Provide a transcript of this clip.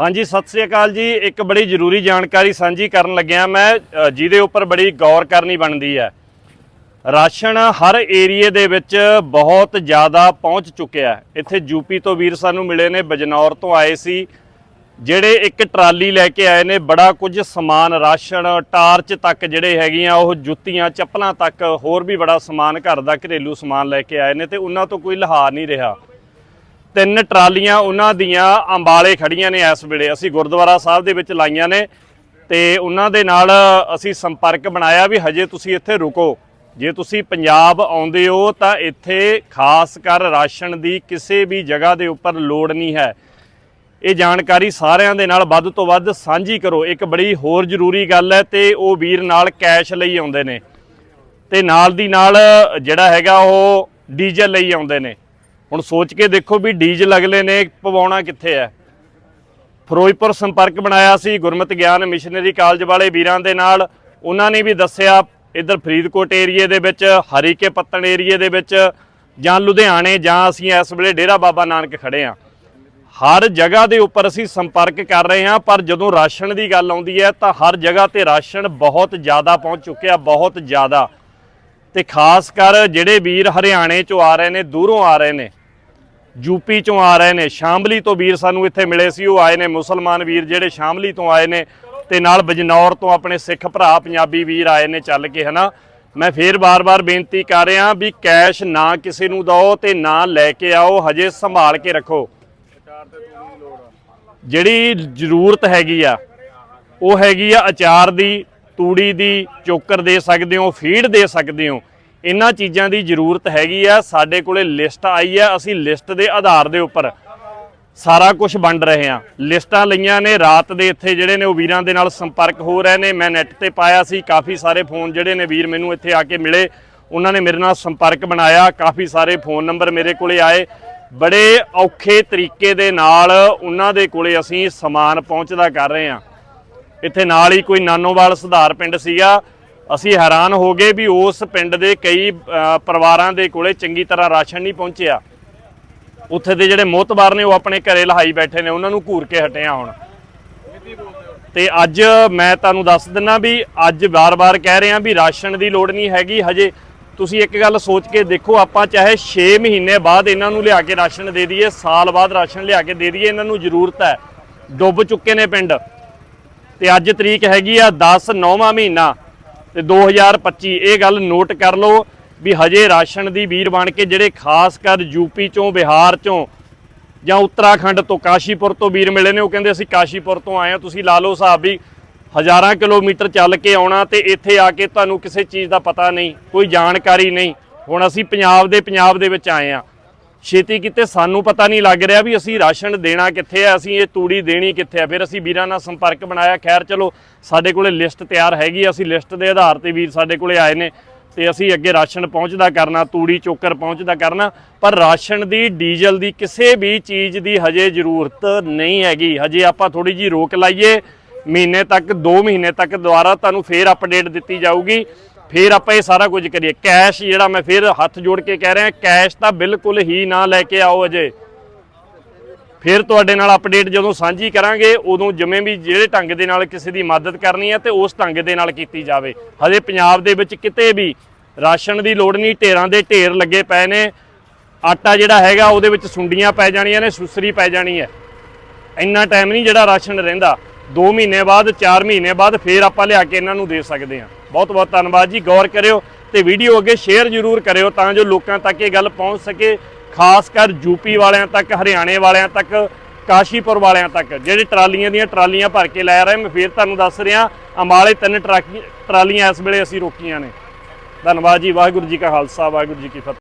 ਹਾਂਜੀ, ਸਤਿ ਸ੍ਰੀ ਅਕਾਲ ਜੀ। ਇੱਕ ਬੜੀ ਜ਼ਰੂਰੀ ਜਾਣਕਾਰੀ ਸਾਂਝੀ ਕਰਨ ਲੱਗਿਆ ਮੈਂ ਜਿਹਦੇ ਉੱਪਰ ਬੜੀ ਗੌਰ ਕਰਨੀ ਬਣਦੀ ਹੈ। ਰਾਸ਼ਨ ਹਰ ਏਰੀਏ ਦੇ ਵਿੱਚ ਬਹੁਤ ਜ਼ਿਆਦਾ ਪਹੁੰਚ ਚੁੱਕਿਆ ਹੈ। ਇੱਥੇ ਯੂਪੀ ਤੋਂ ਵੀਰ ਸਾਨੂੰ ਮਿਲੇ ਨੇ, ਬਜਨੌਰ ਤੋਂ ਆਏ ਸੀ। ਜਿਹੜੇ ਇੱਕ ਟਰਾਲੀ ਲੈ ਕੇ ਆਏ ਨੇ, ਬੜਾ ਕੁਝ ਸਮਾਨ, ਰਾਸ਼ਨ, ਟਾਰਚ ਤੱਕ ਜਿਹੜੇ ਹੈਗੀਆਂ, ਉਹ ਜੁੱਤੀਆਂ, ਚੱਪਲਾਂ ਤੱਕ ਹੋਰ ਵੀ ਬੜਾ ਸਮਾਨ, ਘਰ ਦਾ ਘਰੇਲੂ ਸਮਾਨ ਲੈ ਕੇ ਆਏ ਨੇ ਤੇ ਉਹਨਾਂ ਤੋਂ ਕੋਈ ਲਹਾਰ ਨਹੀਂ ਰਿਹਾ। ਤਿੰਨ ਟਰਾਲੀਆਂ ਉਹਨਾਂ ਦੀਆਂ ਅੰਬਾਲੇ ਖੜੀਆਂ ਨੇ ਇਸ ਵੇਲੇ। ਅਸੀਂ ਗੁਰਦੁਆਰਾ ਸਾਹਿਬ ਦੇ ਵਿੱਚ ਲਾਈਆਂ ਨੇ ਤੇ ਉਹਨਾਂ ਦੇ ਨਾਲ ਅਸੀਂ ਸੰਪਰਕ ਬਣਾਇਆ ਵੀ ਹਜੇ ਤੁਸੀਂ ਇੱਥੇ ਰੁਕੋ। ਜੇ ਤੁਸੀਂ ਪੰਜਾਬ ਆਉਂਦੇ ਹੋ ਤਾਂ ਇੱਥੇ ਖਾਸ ਕਰ ਰਾਸ਼ਨ ਦੀ ਕਿਸੇ ਵੀ ਜਗ੍ਹਾ ਦੇ ਉੱਪਰ ਲੋੜ ਨਹੀਂ ਹੈ। ਇਹ ਜਾਣਕਾਰੀ ਸਾਰਿਆਂ ਦੇ ਨਾਲ ਵੱਧ ਤੋਂ ਵੱਧ ਸਾਂਝੀ ਕਰੋ। ਇੱਕ ਬੜੀ ਹੋਰ ਜ਼ਰੂਰੀ ਗੱਲ ਹੈ ਤੇ ਉਹ ਵੀਰ ਨਾਲ ਕੈਸ਼ ਲਈ ਆਉਂਦੇ ਨੇ। ਤੇ ਨਾਲ ਦੀ ਨਾਲ ਜਿਹੜਾ ਹੈਗਾ ਉਹ ਡੀਜ਼ਲ ਲਈ ਆਉਂਦੇ ਨੇ। ਹੁਣ ਸੋਚ ਕੇ ਦੇਖੋ ਵੀ ਡੀਜ਼ਲ ਅਗਲੇ ਨੇ, ਪਵਾਉਣਾ ਕਿੱਥੇ ਹੈ? ਫਿਰੋਜ਼ਪੁਰ ਸੰਪਰਕ ਬਣਾਇਆ ਸੀ, ਗੁਰਮਤਿ ਗਿਆਨ ਮਿਸ਼ਨਰੀ ਕਾਲਜ ਵਾਲੇ ਵੀਰਾਂ ਦੇ ਨਾਲ। ਉਹਨਾਂ ਨੇ ਵੀ ਦੱਸਿਆ, ਇੱਧਰ ਫਰੀਦਕੋਟ ਏਰੀਏ ਦੇ ਵਿੱਚ, ਹਰੀਕੇ ਪੱਤਣ ਏਰੀਏ ਦੇ ਵਿੱਚ, ਜਾਂ ਲੁਧਿਆਣੇ, ਜਾਂ ਅਸੀਂ ਇਸ ਵੇਲੇ ਡੇਰਾ ਬਾਬਾ ਨਾਨਕ ਖੜੇ ਆ ਹਰ ਜਗ੍ਹਾ ਦੇ ਉੱਪਰ ਅਸੀਂ ਸੰਪਰਕ ਕਰ ਰਹੇ ਹਾਂ, ਪਰ ਜਦੋਂ ਰਾਸ਼ਨ ਦੀ ਗੱਲ ਆਉਂਦੀ ਹੈ, ਤਾਂ ਹਰ ਜਗ੍ਹਾ ਤੇ ਰਾਸ਼ਨ ਬਹੁਤ ਜ਼ਿਆਦਾ ਪਹੁੰਚ ਚੁੱਕਿਆ, ਬਹੁਤ ਜ਼ਿਆਦਾ। ਤੇ ਖਾਸ ਕਰ ਜਿਹੜੇ ਵੀਰ ਹਰਿਆਣੇ ਚੋਂ ਆ ਰਹੇ ਨੇ, ਦੂਰੋਂ ਆ ਰਹੇ ਨੇ ਯੂਪੀ ਚੋਂ ਆ ਰਹੇ ਨੇ। ਸ਼ਾਮਲੀ ਤੋਂ ਵੀਰ ਸਾਨੂੰ ਇੱਥੇ ਮਿਲੇ ਸੀ। ਉਹ ਆਏ ਨੇ ਮੁਸਲਮਾਨ ਵੀਰ ਜਿਹੜੇ ਸ਼ਾਮਲੀ ਤੋਂ ਆਏ ਨੇ ਤੇ ਨਾਲ ਬਜਨੌਰ ਤੋਂ ਆਪਣੇ ਸਿੱਖ ਭਰਾ, ਪੰਜਾਬੀ ਵੀਰ ਆਏ ਨੇ ਚੱਲ ਕੇ, ਹਨਾ? ਮੈਂ ਫੇਰ ਬਾਰ-ਬਾਰ ਬੇਨਤੀ ਕਰ ਰਿਹਾ ਵੀ ਕੈਸ਼ ਨਾ ਕਿਸੇ ਨੂੰ ਦਿਓ ਤੇ ਨਾ ਲੈ ਕੇ ਆਓ, ਹਜੇ ਸੰਭਾਲ ਕੇ ਰੱਖੋ। ਜਿਹੜੀ ਜ਼ਰੂਰਤ ਹੈਗੀ ਆ, ਉਹ ਹੈਗੀ ਆ ਅਚਾਰ ਦੀ, ਤੂੜੀ ਦੀ, ਚੋਕਰ ਦੇ ਸਕਦੇ ਹੋ, ਫੀਡ ਦੇ ਸਕਦੇ ਹੋ। ਇਹਨਾਂ ਚੀਜ਼ਾਂ ਦੀ ਜ਼ਰੂਰਤ ਹੈਗੀ ਆ, ਸਾਡੇ ਕੋਲੇ ਲਿਸਟ ਆਈ ਆ, ਅਸੀਂ ਲਿਸਟ ਦੇ ਆਧਾਰ ਦੇ ਉੱਪਰ ਸਾਰਾ ਕੁਝ ਵੰਡ ਰਹੇ ਆ। ਲਿਸਟਾਂ ਲਈਆਂ ਨੇ, ਰਾਤ ਦੇ ਇੱਥੇ ਜਿਹੜੇ ਨੇ ਉਹ ਵੀਰਾਂ ਦੇ ਨਾਲ ਸੰਪਰਕ ਹੋ ਰਹੇ ਨੇ, ਮੈਂ ਨੈਟ ਤੇ ਪਾਇਆ ਸੀ, ਕਾਫੀ ਸਾਰੇ ਫੋਨ ਜਿਹੜੇ ਨੇ ਵੀਰ ਮੈਨੂੰ ਇੱਥੇ ਆ ਕੇ ਮਿਲੇ, ਉਹਨਾਂ ਨੇ ਮੇਰੇ ਨਾਲ ਸੰਪਰਕ ਬਣਾਇਆ, ਕਾਫੀ ਸਾਰੇ ਫੋਨ ਨੰਬਰ ਮੇਰੇ ਕੋਲੇ ਆਏ। ਬੜੇ ਔਖੇ ਤਰੀਕੇ ਦੇ ਨਾਲ ਉਹਨਾਂ ਦੇ ਕੋਲੇ ਅਸੀਂ ਸਮਾਨ ਪਹੁੰਚਦਾ ਕਰ ਰਹੇ ਹਾਂ ਇੱਥੇ ਨਾਲ ਹੀ ਕੋਈ ਨਾਨੋਵਾਲ ਸੁਧਾਰ ਪਿੰਡ ਸੀਗਾ ਅਸੀਂ ਹੈਰਾਨ ਹੋ ਗਏ ਵੀ ਉਸ ਪਿੰਡ ਦੇ ਕਈ ਪਰਿਵਾਰਾਂ ਦੇ ਕੋਲੇ ਚੰਗੀ ਤਰ੍ਹਾਂ ਰਾਸ਼ਨ ਨਹੀਂ ਪਹੁੰਚਿਆ। ਉੱਥੇ ਦੇ ਜਿਹੜੇ ਮੋਤਬਾਰ ਨੇ ਉਹ ਆਪਣੇ ਘਰੇ ਲਹਾਈ ਬੈਠੇ ਨੇ, ਉਹਨਾਂ ਨੂੰ ਘੂਰ ਕੇ ਹਟਿਆ ਹੁਣ। ਤੇ ਅੱਜ ਮੈਂ ਤੁਹਾਨੂੰ ਦੱਸ ਦਿੰਨਾ ਵੀ ਅੱਜ ਵਾਰ ਵਾਰ ਕਹਿ ਰਹੇ ਹਾਂ ਵੀ ਰਾਸ਼ਨ ਦੀ ਲੋੜ ਨਹੀਂ ਹੈਗੀ, ਹਜੇ ਤੁਸੀਂ ਇੱਕ ਗੱਲ ਸੋਚ ਕੇ ਦੇਖੋ, ਆਪਾਂ ਚਾਹੇ 6 ਮਹੀਨੇ ਬਾਅਦ ਇਹਨਾਂ ਨੂੰ ਲਿਆ ਕੇ ਰਾਸ਼ਨ ਦੇ ਦਈਏ, ਸਾਲ ਬਾਅਦ ਰਾਸ਼ਨ ਲਿਆ ਕੇ ਦੇ ਦਈਏ, ਇਹਨਾਂ ਨੂੰ ਜ਼ਰੂਰਤ ਹੈ। ਡੁੱਬ ਚੁੱਕੇ ਨੇ ਪਿੰਡ। ਤੇ ਅੱਜ ਤਰੀਕ ਹੈਗੀ ਆ 10 9ਵਾਂ ਮਹੀਨਾ। ਤੇ 2025 ਇਹ ਗੱਲ ਨੋਟ ਕਰ ਲਓ ਵੀ ਹਜੇ ਰਾਸ਼ਨ ਦੀ ਵੀਰ ਬਣ ਕੇ ਜਿਹੜੇ ਖਾਸ ਕਰ ਯੂਪੀ ਚੋਂ, ਬਿਹਾਰ ਚੋਂ ਜਾਂ ਉੱਤਰਾਖੰਡ ਤੋਂ ਕਾਸ਼ੀਪੁਰ ਤੋਂ ਵੀਰ ਮਿਲੇ ਨੇ, ਉਹ ਕਹਿੰਦੇ ਅਸੀਂ ਕਾਸ਼ੀਪੁਰ ਤੋਂ ਆਏ ਆ ਤੁਸੀਂ ਲਾ ਲਓ ਹਿਸਾਬ ਵੀ ਹਜ਼ਾਰਾਂ ਕਿਲੋਮੀਟਰ ਚੱਲ ਕੇ ਆਉਣਾ ਤੇ ਇੱਥੇ ਆ ਕੇ ਤੁਹਾਨੂੰ ਕਿਸੇ ਚੀਜ਼ ਦਾ ਪਤਾ ਨਹੀਂ, ਕੋਈ ਜਾਣਕਾਰੀ ਨਹੀਂ। ਹੁਣ ਅਸੀਂ ਪੰਜਾਬ ਦੇ ਪੰਜਾਬ ਦੇ ਵਿੱਚ ਆਏ ਆ ਛੇਤੀ ਕਿਤੇ, ਸਾਨੂੰ ਪਤਾ ਨਹੀਂ ਲੱਗ ਰਿਹਾ ਵੀ ਅਸੀਂ ਰਾਸ਼ਨ ਦੇਣਾ ਕਿੱਥੇ ਆ, ਅਸੀਂ ਇਹ ਤੂੜੀ ਦੇਣੀ ਕਿੱਥੇ ਆ। ਫਿਰ ਅਸੀਂ ਵੀਰਾਂ ਨਾਲ ਸੰਪਰਕ ਬਣਾਇਆ, ਖੈਰ ਚਲੋ, ਸਾਡੇ ਕੋਲੇ ਲਿਸਟ ਤਿਆਰ ਹੈਗੀ ਅਸੀਂ ਲਿਸਟ ਦੇ ਆਧਾਰ ਤੇ ਵੀਰ ਸਾਡੇ ਕੋਲੇ ਆਏ ਨੇ ਤੇ ਅਸੀਂ ਅੱਗੇ ਰਾਸ਼ਨ ਪਹੁੰਚਦਾ ਕਰਨਾ, ਤੂੜੀ ਚੋਕਰ ਪਹੁੰਚਦਾ ਕਰਨਾ, ਪਰ ਰਾਸ਼ਨ ਦੀ, ਡੀਜ਼ਲ ਦੀ ਕਿਸੇ ਵੀ ਚੀਜ਼ ਦੀ ਹਜੇ ਜ਼ਰੂਰਤ ਨਹੀਂ ਹੈਗੀ। ਹਜੇ ਆਪਾਂ ਥੋੜੀ ਜੀ ਰੋਕ ਲਾਈਏ, ਮਹੀਨੇ ਤੱਕ 2 ਮਹੀਨੇ ਤੱਕ ਦੁਬਾਰਾ ਤੁਹਾਨੂੰ ਫੇਰ ਅਪਡੇਟ ਦਿੱਤੀ ਜਾਊਗੀ। ਫਿਰ ਆਪਾਂ ਇਹ ਸਾਰਾ ਕੁਝ ਕਰੀਏ। ਕੈਸ਼ ਜਿਹੜਾ ਮੈਂ ਫਿਰ ਹੱਥ ਜੋੜ ਕੇ ਕਹਿ ਰਿਹਾ ਕੈਸ਼ ਤਾਂ ਬਿਲਕੁਲ ਹੀ ਨਾ ਲੈ ਕੇ ਆਓ ਅਜੇ। ਫਿਰ ਤੁਹਾਡੇ ਨਾਲ ਅਪਡੇਟ ਜਦੋਂ ਸਾਂਝੀ ਕਰਾਂਗੇ, ਉਦੋਂ ਜਿਵੇਂ ਵੀ ਜਿਹੜੇ ਢੰਗ ਦੇ ਨਾਲ ਕਿਸੇ ਦੀ ਮਦਦ ਕਰਨੀ ਹੈ ਤੇ ਉਸ ਢੰਗ ਦੇ ਨਾਲ ਕੀਤੀ ਜਾਵੇ। ਹਜੇ ਪੰਜਾਬ ਦੇ ਵਿੱਚ ਕਿਤੇ ਵੀ ਰਾਸ਼ਨ ਦੀ ਲੋੜ ਨਹੀਂ, ਢੇਰਾਂ ਦੇ ਢੇਰ ਲੱਗੇ ਪਏ ਨੇ। ਆਟਾ ਜਿਹੜਾ ਹੈਗਾ, ਉਹਦੇ ਵਿੱਚ ਸੁੰਡੀਆਂ ਪੈ ਜਾਣੀਆਂ ਨੇ, ਸੁਸਰੀ ਪੈ ਜਾਣੀ ਹੈ। ਇੰਨਾ ਟਾਈਮ ਨਹੀਂ ਜਿਹੜਾ ਰਾਸ਼ਨ ਰਹਿੰਦਾ। 2 ਮਹੀਨੇ ਬਾਅਦ 4 ਮਹੀਨੇ ਬਾਅਦ ਫੇਰ ਆਪਾਂ ਲਿਆ ਕੇ ਇਹਨਾਂ ਨੂੰ ਦੇ ਸਕਦੇ ਹਾਂ। ਬਹੁਤ ਬਹੁਤ ਧੰਨਵਾਦ ਜੀ, ਗੌਰ ਕਰਿਓ ਤੇ ਵੀਡੀਓ ਅੱਗੇ ਸ਼ੇਅਰ ਜ਼ਰੂਰ ਕਰਿਓ ਤਾਂ ਜੋ ਲੋਕਾਂ ਤੱਕ ਇਹ ਗੱਲ ਪਹੁੰਚ ਸਕੇ, ਖਾਸ ਕਰ ਯੂਪੀ ਵਾਲਿਆਂ ਤੱਕ, ਹਰਿਆਣੇ ਵਾਲਿਆਂ ਤੱਕ, ਕਾਸ਼ੀਪੁਰ ਵਾਲਿਆਂ ਤੱਕ। ਜਿਹੜੇ ਟਰਾਲੀਆਂ ਦੀਆਂ ਟਰਾਲੀਆਂ ਭਰ ਕੇ ਲੈ ਰਹੇ, ਮੈਂ ਫੇਰ ਤੁਹਾਨੂੰ ਦੱਸ ਰਿਹਾ, ਅੰਬਾਲੇ ਤਿੰਨ ਟਰਾਕੀ- ਟਰਾਲੀਆਂ ਇਸ ਵੇਲੇ ਅਸੀਂ ਰੋਕੀਆਂ ਨੇ। ਧੰਨਵਾਦ ਜੀ, ਵਾਹਿਗੁਰੂ ਜੀ ਕਾ ਖਾਲਸਾ, ਵਾਹਿਗੁਰੂ ਜੀ ਕੀ ਫਤਿਹ।